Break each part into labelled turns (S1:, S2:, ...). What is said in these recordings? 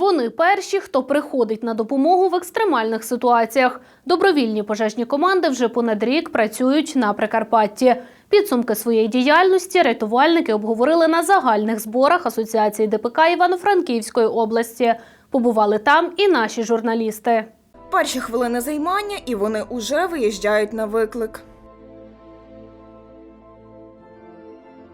S1: Вони перші, хто приходить на допомогу в екстремальних ситуаціях. Добровільні пожежні команди вже понад рік працюють на Прикарпатті. Підсумки своєї діяльності рятувальники обговорили на загальних зборах Асоціації ДПК Івано-Франківської області. Побували там і наші журналісти.
S2: Перші хвилини займання, і вони уже виїжджають на виклик.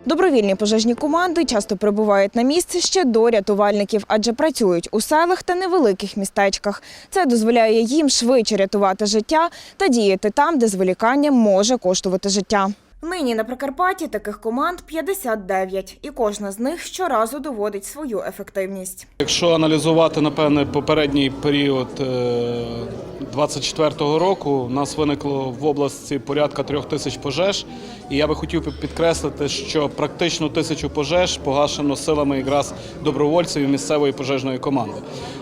S2: Добровільні пожежні команди часто прибувають на місце ще до рятувальників, адже працюють у селах та невеликих містечках. Це дозволяє їм швидше рятувати життя та діяти там, де зволікання може коштувати життя. Нині на Прикарпатті таких команд 59, і кожна з них щоразу доводить свою ефективність.
S3: Якщо аналізувати, напевне, попередній період е, 24-го року, у нас виникло в області порядка трьох тисяч пожеж. І я би хотів підкреслити, що практично тисячу пожеж погашено силами якраз добровольців і місцевої пожежної команди.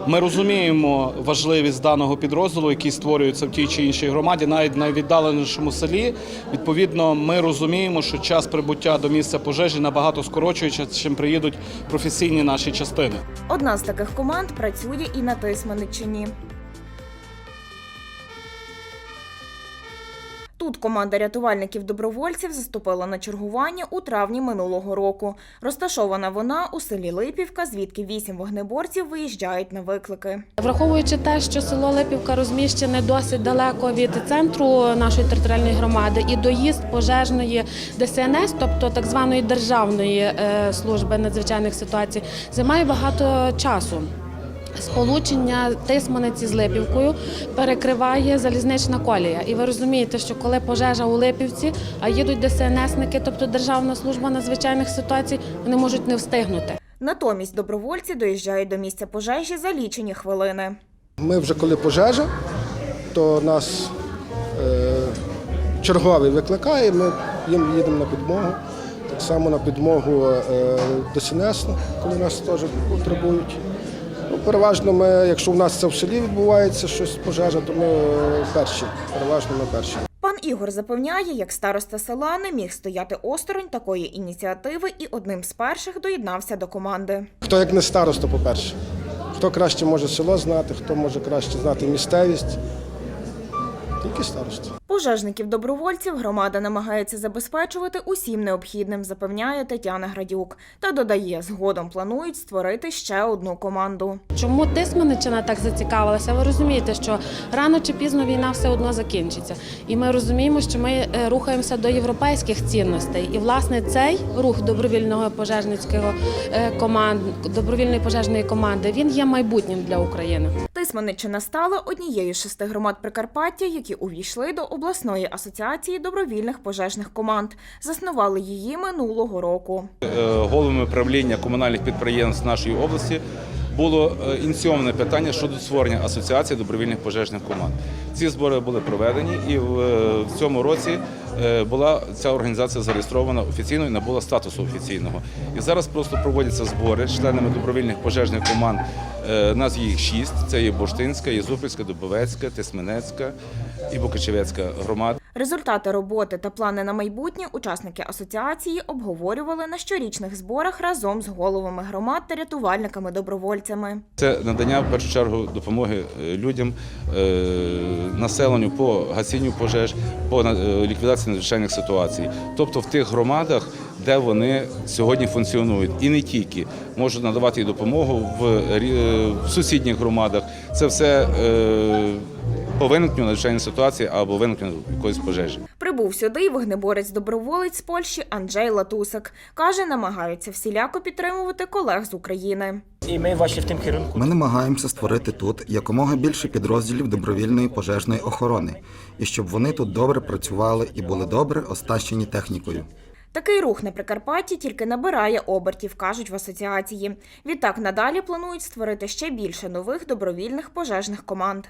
S3: Ми розуміємо важливість даного підрозділу, який створюється в тій чи іншій громаді, навіть в найвіддаленішому селі. Відповідно, ми розуміємо, що час прибуття до місця пожежі набагато скорочується, чим приїдуть професійні наші частини.
S2: Одна з таких команд працює і на Тисманиччині. Тут команда рятувальників-добровольців заступила на чергування у травні минулого року. Розташована вона у селі Липівка, звідки вісім вогнеборців виїжджають на виклики.
S4: Враховуючи те, що село Липівка розміщене досить далеко від центру нашої територіальної громади, і доїзд пожежної ДСНС, тобто так званої державної е, служби надзвичайних ситуацій, займає багато часу. Сполучення Тисманиці з Липівкою перекриває залізнична колія. І ви розумієте, що коли пожежа у Липівці, а їдуть ДСНСники, тобто Державна служба надзвичайних ситуацій, вони можуть не встигнути.
S2: Натомість добровольці доїжджають до місця пожежі за лічені хвилини.
S5: Ми вже коли пожежа, то нас е, черговий викликає, ми їм їдемо на підмогу. Так само на підмогу е, ДСНС, коли нас теж потребують. Переважно ми, якщо в нас це в селі відбувається щось пожежа, то ми е, перші. Переважно ми перші.
S2: Пан Ігор запевняє, як староста села не міг стояти осторонь такої ініціативи і одним з перших доєднався до команди.
S5: Хто як не староста, по-перше. Хто краще може село знати, хто може краще знати місцевість. Тільки староста.
S2: Пожежників-добровольців громада намагається забезпечувати усім необхідним, запевняє Тетяна Градюк. Та додає, згодом планують створити ще одну команду.
S4: Чому Тисманичина так зацікавилася? Ви розумієте, що рано чи пізно війна все одно закінчиться. І ми розуміємо, що ми е, рухаємося до європейських цінностей. І власне цей рух добровільного пожежницького е, команд, добровільної пожежної команди він є майбутнім для України.
S2: Тисманиччина стала однією з шести громад Прикарпаття, які увійшли до обласної асоціації добровільних пожежних команд. Заснували її минулого року.
S6: Е, головами правління комунальних підприємств нашої області було е, ініційоване питання щодо створення асоціації добровільних пожежних команд. Ці збори були проведені, і в, е, цьому році була ця організація зареєстрована офіційно і набула статусу офіційного. І зараз просто проводяться збори з членами добровільних пожежних команд. Е, нас їх шість: це є Боштинська, Єзупільська, Дубовецька, Тисменецька і Бокачевецька громада.
S2: Результати роботи та плани на майбутнє учасники асоціації обговорювали на щорічних зборах разом з головами громад та рятувальниками-добровольцями.
S6: Це надання в першу чергу допомоги е, людям, е, населенню по гасінню пожеж, по е, ліквідації надзвичайних ситуацій. Тобто в тих громадах, де вони сьогодні функціонують, і не тільки можуть надавати і допомогу в, сусідніх громадах. Це все по виникненню надзвичайної ситуації або виникненню якоїсь пожежі.
S2: Прибув сюди вогнеборець-доброволець з Польщі Анджей Латусик. Каже, намагаються всіляко підтримувати колег з України.
S7: І ми ваші в тим керунку.
S8: Ми намагаємося створити тут якомога більше підрозділів добровільної пожежної охорони, і щоб вони тут добре працювали і були добре оснащені технікою.
S2: Такий рух на Прикарпатті тільки набирає обертів, кажуть в асоціації. Відтак надалі планують створити ще більше нових добровільних пожежних команд.